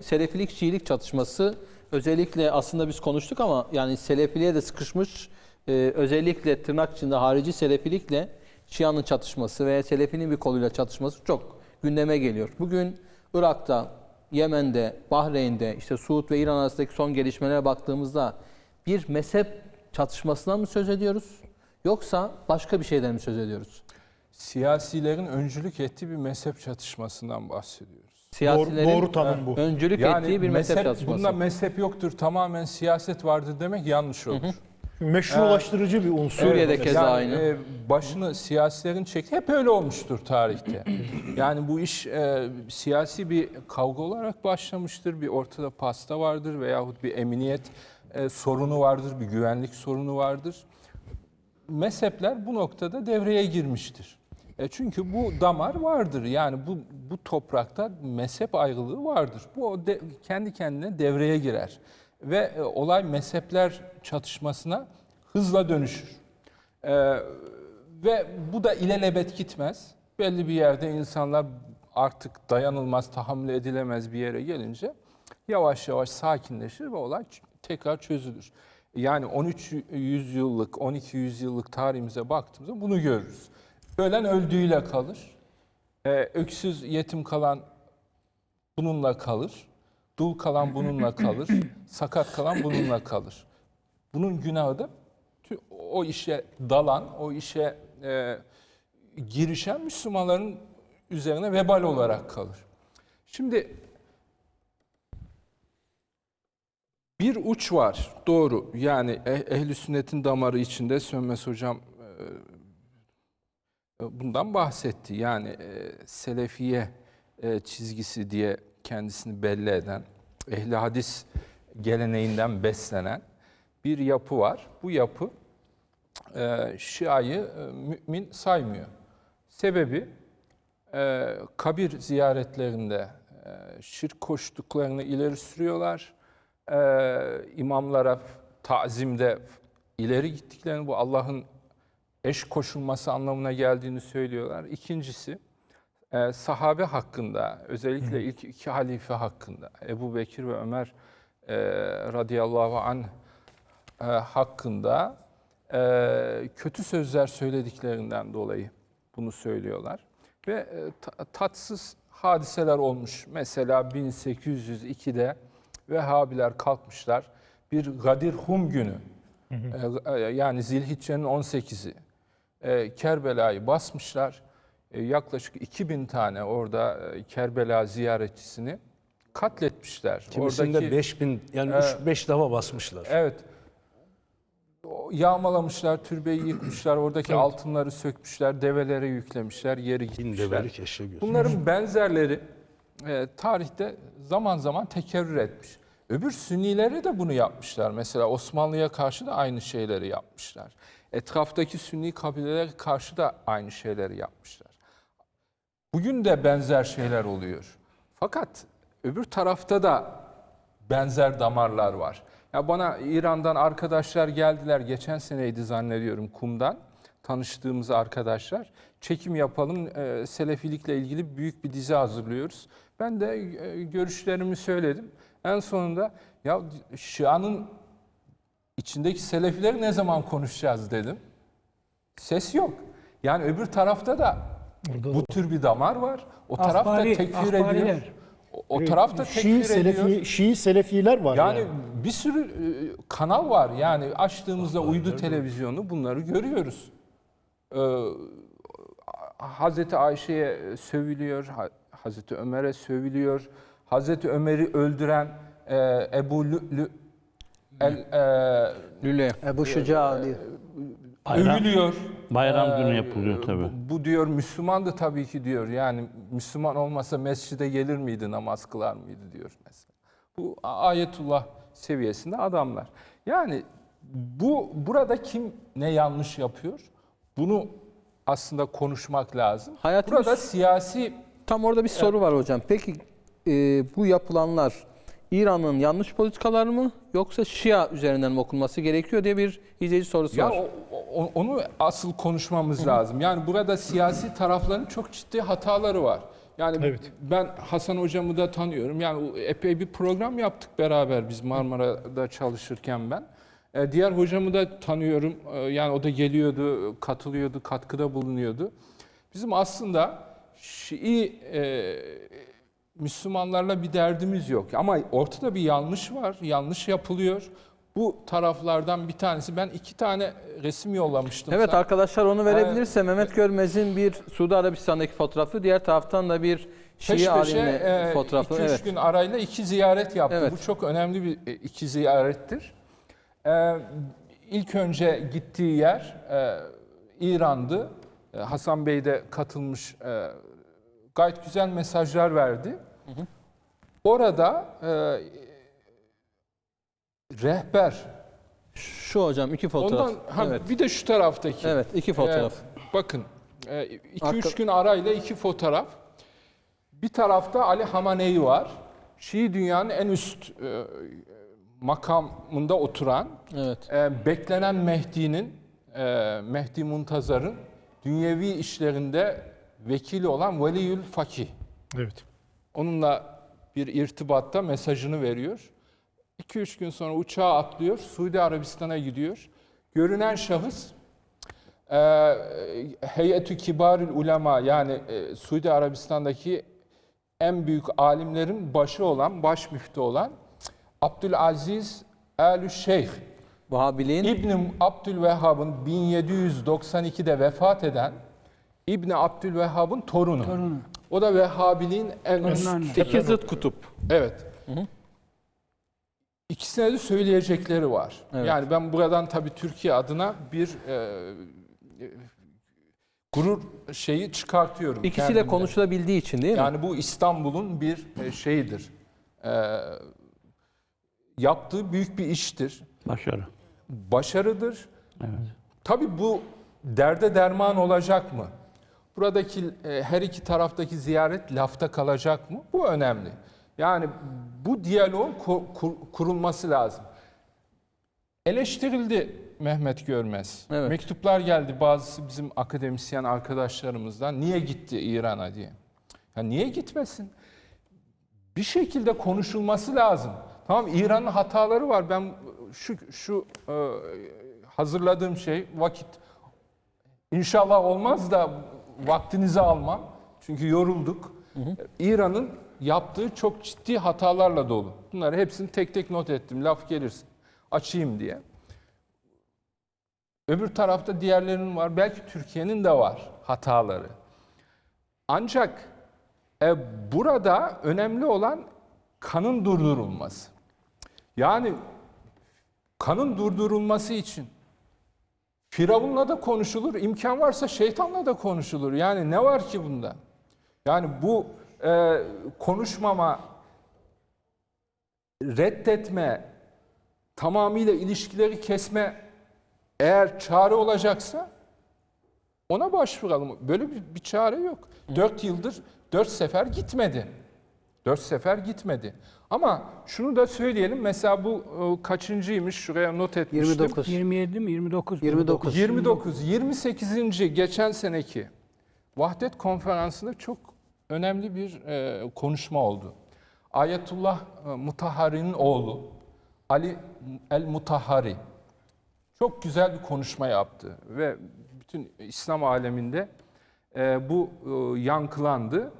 Selefilik Şiilik çatışması özellikle aslında biz konuştuk ama yani Selefiliğe de sıkışmış e, özellikle tırnak içinde harici Selefilikle Şia'nın çatışması veya Selefinin bir koluyla çatışması çok gündeme geliyor. Bugün Irak'ta, Yemen'de, Bahreyn'de, işte Suud ve İran arasındaki son gelişmelere baktığımızda bir mezhep çatışmasından mı söz ediyoruz? Yoksa başka bir şeyden mi söz ediyoruz? Siyasilerin öncülük ettiği bir mezhep çatışmasından bahsediyoruz. Siyasilerin Doğru, doğru tanım bu. öncülük ettiği bir mezhep, çatışması. Bunda mezhep yoktur, tamamen siyaset vardır demek yanlış olur. Meşrulaştırıcı bir unsur. Suriye'de Evet. keza Yani, aynı. e, başını siyasilerin çekti. Hep öyle olmuştur tarihte. yani bu iş e, siyasi bir kavga olarak başlamıştır. Bir ortada pasta vardır veyahut bir emniyet e, sorunu vardır, bir güvenlik sorunu vardır. Mezhepler bu noktada devreye girmiştir. E, çünkü bu damar vardır. Yani bu bu toprakta mezhep ayrılığı vardır. Bu de- kendi kendine devreye girer ve e, olay mezhepler çatışmasına hızla dönüşür. Ee, ve bu da ilelebet gitmez. Belli bir yerde insanlar artık dayanılmaz, tahammül edilemez bir yere gelince yavaş yavaş sakinleşir ve olay tekrar çözülür. Yani 13 yüzyıllık, 12 yüzyıllık tarihimize baktığımızda bunu görürüz. Ölen öldüğüyle kalır. Ee, öksüz, yetim kalan bununla kalır. Dul kalan bununla kalır. Sakat kalan bununla kalır. Bunun günahı da o işe dalan, o işe e, girişen Müslümanların üzerine vebal olarak kalır. Şimdi bir uç var, doğru. Yani eh- ehli sünnetin damarı içinde Sönmez Hocam e, bundan bahsetti. Yani e, Selefiye e, çizgisi diye kendisini belli eden, ehli hadis geleneğinden beslenen bir yapı var. Bu yapı e, Şia'yı e, mümin saymıyor. Sebebi e, kabir ziyaretlerinde e, şirk koştuklarını ileri sürüyorlar. E, imamlara tazimde ileri gittiklerini, bu Allah'ın eş koşulması anlamına geldiğini söylüyorlar. İkincisi, e, sahabe hakkında, özellikle ilk iki halife hakkında, Ebu Bekir ve Ömer e, radıyallahu anh e, hakkında e, kötü sözler söylediklerinden dolayı bunu söylüyorlar. Ve e, ta- tatsız hadiseler olmuş. Mesela 1802'de Vehhabiler kalkmışlar. Bir Gadir Hum günü, e, e, yani Zilhicce'nin 18'i, e, Kerbela'yı basmışlar. E, yaklaşık 2000 tane orada e, Kerbela ziyaretçisini katletmişler. Kimisinde Oradaki- 5000 yani 3-5 defa basmışlar. Evet. Yağmalamışlar, türbeyi yıkmışlar, oradaki altınları sökmüşler, develere yüklemişler, yeri gitmişler. Bunların benzerleri e, tarihte zaman zaman tekerrür etmiş. Öbür Sünnileri de bunu yapmışlar. Mesela Osmanlı'ya karşı da aynı şeyleri yapmışlar. Etraftaki Sünni kabilelere karşı da aynı şeyleri yapmışlar. Bugün de benzer şeyler oluyor. Fakat öbür tarafta da benzer damarlar var. Ya bana İran'dan arkadaşlar geldiler. Geçen seneydi zannediyorum Kum'dan. Tanıştığımız arkadaşlar. Çekim yapalım. E, Selefilikle ilgili büyük bir dizi hazırlıyoruz. Ben de e, görüşlerimi söyledim. En sonunda ya Şia'nın içindeki Selefileri ne zaman konuşacağız dedim. Ses yok. Yani öbür tarafta da bu tür bir damar var. O tarafta Ahbari- tekfir ediyor. ahbariler. O, o tarafta Şii, tekfir ediyor. Selefi, Şii Selefiler var Yani yani. bir sürü e, kanal var. Yani açtığımızda uydu televizyonu bunları görüyoruz. Ee, Hazreti Ayşe'ye sövülüyor, Ha- Hazreti Ömer'e sövülüyor. Hazreti Ömer'i öldüren e, Ebu Lü, Lü- el, e, Lüle. Ebu Şuca diyor. Bayram, övülüyor. bayram günü yapılıyor tabii. Bu, bu diyor Müslümandı tabii ki diyor. Yani Müslüman olmasa mescide gelir miydi, namaz kılar mıydı diyor mesela. Bu ayetullah seviyesinde adamlar. Yani bu burada kim ne yanlış yapıyor? Bunu aslında konuşmak lazım. Hayati burada siyasi Tam orada bir soru var hocam. Peki e, bu yapılanlar İran'ın yanlış politikaları mı yoksa Şia üzerinden mi okunması gerekiyor diye bir izleyici sorusu Ya var. o- o- onu asıl konuşmamız lazım. Yani burada siyasi tarafların çok ciddi hataları var. Yani Evet. ben Hasan hocamı da tanıyorum. Yani epey bir program yaptık beraber biz Marmara'da çalışırken ben. E, diğer hocamı da tanıyorum. E, yani o da geliyordu, katılıyordu, katkıda bulunuyordu. Bizim aslında Şii e, Müslümanlarla bir derdimiz yok. Ama ortada bir yanlış var. Yanlış yapılıyor. Bu taraflardan bir tanesi. Ben iki tane resim yollamıştım. Evet sana. arkadaşlar onu verebilirse Mehmet Görmez'in bir Suudi Arabistan'daki fotoğrafı, diğer taraftan da bir Şii Peş alimle e, fotoğrafı. 2-3 Evet. gün arayla iki ziyaret yaptı. Evet. Bu çok önemli bir e, iki ziyarettir. E, ilk önce gittiği yer e, İran'dı. E, Hasan Bey de katılmış. e, gayet güzel mesajlar verdi. Orada e, rehber. Şu hocam iki fotoğraf. Ondan ha, evet. bir de şu taraftaki. Evet, iki fotoğraf. Ee, bakın 2-3 Arka- gün arayla iki fotoğraf. Bir tarafta Ali Hamaneyi var. Şii dünyanın en üst e, makamında oturan, Evet. e, beklenen Mehdi'nin, e, Mehdi Muntazar'ın dünyevi işlerinde vekili olan Veliyül Fakih. Evet. Onunla bir irtibatta mesajını veriyor. 2-3 gün sonra uçağa atlıyor, Suudi Arabistan'a gidiyor. Görünen şahıs e, Heyetü Kibarül Ulema yani e, Suudi Arabistan'daki en büyük alimlerin başı olan, baş müftü olan Abdülaziz Elü Şeyh Vahabiliğin İbn Abdülvehhab'ın 1792'de vefat eden İbn Abdülvehhab'ın torunu. O da Vehhabiliğin en üst iki zıt kutup. Evet. İkisine de söyleyecekleri var. Evet. Yani ben buradan tabii Türkiye adına bir e, e, gurur şeyi çıkartıyorum. İkisiyle kendimden. konuşulabildiği için değil mi? Yani bu İstanbul'un bir e, şeyidir. E, yaptığı büyük bir iştir. Başarı. Başarıdır. Evet. Tabii bu derde derman olacak mı? Buradaki e, her iki taraftaki ziyaret lafta kalacak mı? Bu önemli. Yani bu diyaloğun ku- kur- kurulması lazım. Eleştirildi Mehmet Görmez. Evet. Mektuplar geldi bazısı bizim akademisyen arkadaşlarımızdan. Niye gitti İran'a diye. Ya niye gitmesin? Bir şekilde konuşulması lazım. Tamam İran'ın hataları var. Ben şu şu e, hazırladığım şey vakit İnşallah olmaz da vaktinizi almam. Çünkü yorulduk. İran'ın yaptığı çok ciddi hatalarla dolu. Bunları hepsini tek tek not ettim. Laf gelirsin. Açayım diye. Öbür tarafta diğerlerinin var. Belki Türkiye'nin de var hataları. Ancak e, burada önemli olan kanın durdurulması. Yani kanın durdurulması için Firavun'la da konuşulur, imkan varsa şeytanla da konuşulur. Yani ne var ki bunda? Yani bu e, konuşmama, reddetme, tamamıyla ilişkileri kesme eğer çare olacaksa ona başvuralım. Böyle bir, bir çare yok. Dört yıldır dört sefer gitmedi. Dört sefer gitmedi. Ama şunu da söyleyelim. Mesela bu e, kaçıncıymış? Şuraya not etmiştim. 29. 27 mi 29 mu? 29. 29, 28. geçen seneki Vahdet Konferansı'nda çok önemli bir e, konuşma oldu. Ayetullah e, Mutahhari'nin oğlu Ali El Mutahhari çok güzel bir konuşma yaptı ve bütün İslam aleminde e, bu e, yankılandı.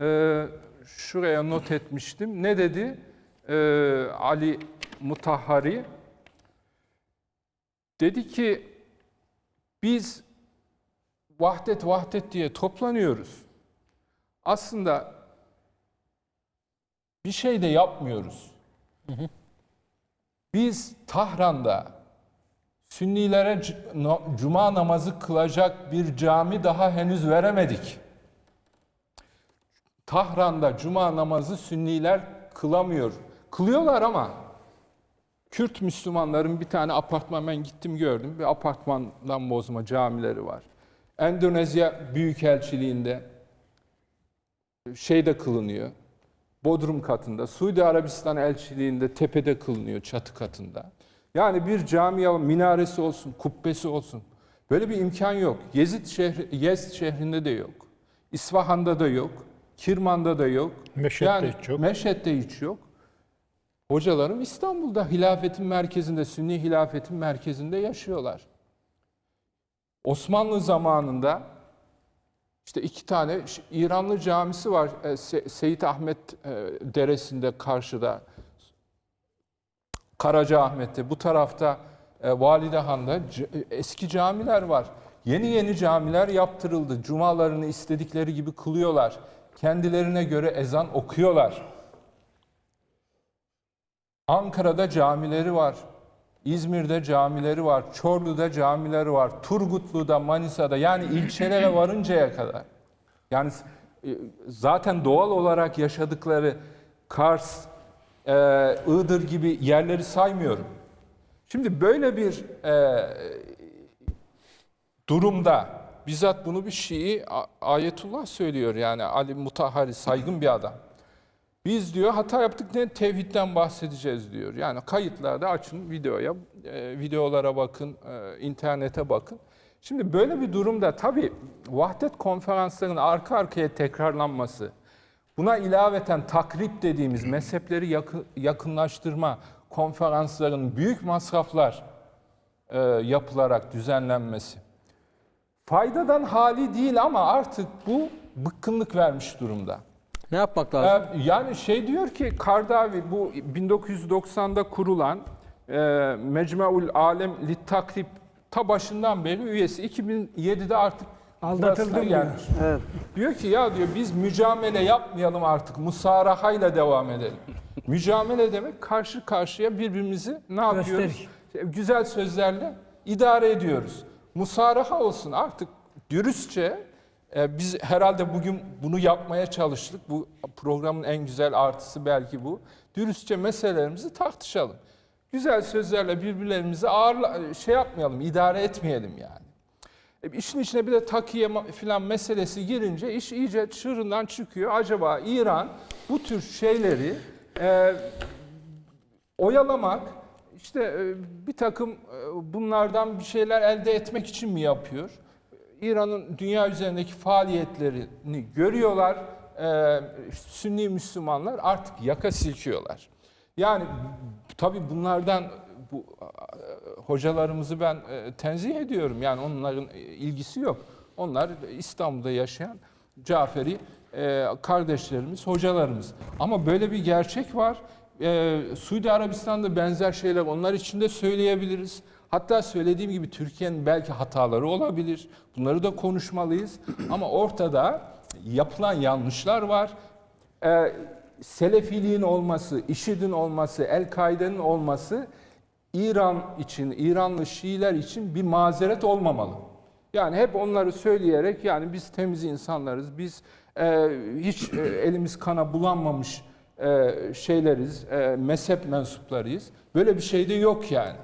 E, şuraya not etmiştim. Ne dedi E, Ali Mutahhari? Dedi ki biz vahdet vahdet diye toplanıyoruz. Aslında bir şey de yapmıyoruz. Biz Tahran'da Sünnilere cuma namazı kılacak bir cami daha henüz veremedik. Tahran'da cuma namazı Sünniler kılamıyor. Kılıyorlar ama Kürt Müslümanların bir tane apartman ben gittim gördüm. Bir apartmandan bozma camileri var. Endonezya Büyükelçiliğinde şeyde kılınıyor. Bodrum katında. Suudi Arabistan elçiliğinde tepede kılınıyor çatı katında. Yani bir camiye minaresi olsun, kubbesi olsun. Böyle bir imkan yok. Yezid şehri, Yezd şehrinde de yok. İsfahan'da da yok. Kirman'da da yok. Meşhed'de yani, hiç yok. Meşhed'de hiç yok. Hocalarım İstanbul'da hilafetin merkezinde, Sünni hilafetin merkezinde yaşıyorlar. Osmanlı zamanında işte iki tane İranlı camisi var e, Se- Seyit Ahmet e, Deresi'nde karşıda. Karacaahmet'te bu tarafta e, Validehan'da eski camiler var. Yeni yeni camiler yaptırıldı. Cumalarını istedikleri gibi kılıyorlar. Kendilerine göre ezan okuyorlar. Ankara'da camileri var. İzmir'de camileri var. Çorlu'da camileri var. Turgutlu'da, Manisa'da yani ilçelere varıncaya kadar. Yani e, zaten doğal olarak yaşadıkları Kars, e, Iğdır gibi yerleri saymıyorum. Şimdi böyle bir e, durumda bizzat bunu bir Şii Ayetullah söylüyor yani Ali Mutahhari saygın bir adam. Biz diyor hata yaptık ne tevhidden bahsedeceğiz diyor. Yani kayıtlarda açın videoya, e, videolara bakın, e, internete bakın. Şimdi böyle bir durumda tabii vahdet konferanslarının arka arkaya tekrarlanması, buna ilaveten takrip dediğimiz mezhepleri yakı- yakınlaştırma konferanslarının büyük masraflar e, yapılarak düzenlenmesi. Faydadan hali değil ama artık bu bıkkınlık vermiş durumda. Ne yapmak lazım? Ee, Yani şey diyor ki Kardavi bu 1990'da kurulan e, Mecmuaul Alem Littakrib ta başından beri üyesi 2007'de artık Aldatıldım gelmiş. Diyor ki ya diyor biz mücamele yapmayalım artık musarahayla devam edelim. mücamele demek karşı karşıya birbirimizi ne yapıyoruz? Güzel sözlerle idare ediyoruz. Musaraha olsun artık dürüstçe e, biz herhalde bugün bunu yapmaya çalıştık. Bu programın en güzel artısı belki bu. Dürüstçe meselelerimizi tartışalım. Güzel sözlerle birbirlerimizi ağırla, şey yapmayalım, idare etmeyelim yani. E, işin içine bir de takiye filan meselesi girince iş iyice çığırından çıkıyor. Acaba İran bu tür şeyleri e, oyalamak, işte e, bir takım e, bunlardan bir şeyler elde etmek için mi yapıyor? İran'ın dünya üzerindeki faaliyetlerini görüyorlar. E, Sünni Müslümanlar artık yaka silkiyorlar. Yani tabii bunlardan bu hocalarımızı ben tenzih ediyorum. Yani onların ilgisi yok. Onlar İstanbul'da yaşayan Caferi kardeşlerimiz, hocalarımız. Ama böyle bir gerçek var. E, Suudi Arabistan'da benzer şeyler onlar için de söyleyebiliriz. Hatta söylediğim gibi Türkiye'nin belki hataları olabilir. Bunları da konuşmalıyız. Ama ortada yapılan yanlışlar var. E, Selefiliğin olması, IŞİD'in olması, El-Kaide'nin olması İran için, İranlı Şiiler için bir mazeret olmamalı. Yani hep onları söyleyerek yani biz temiz insanlarız, biz e, hiç e, elimiz kana bulanmamış e, şeyleriz, e, mezhep mensuplarıyız. Böyle bir şey de yok yani.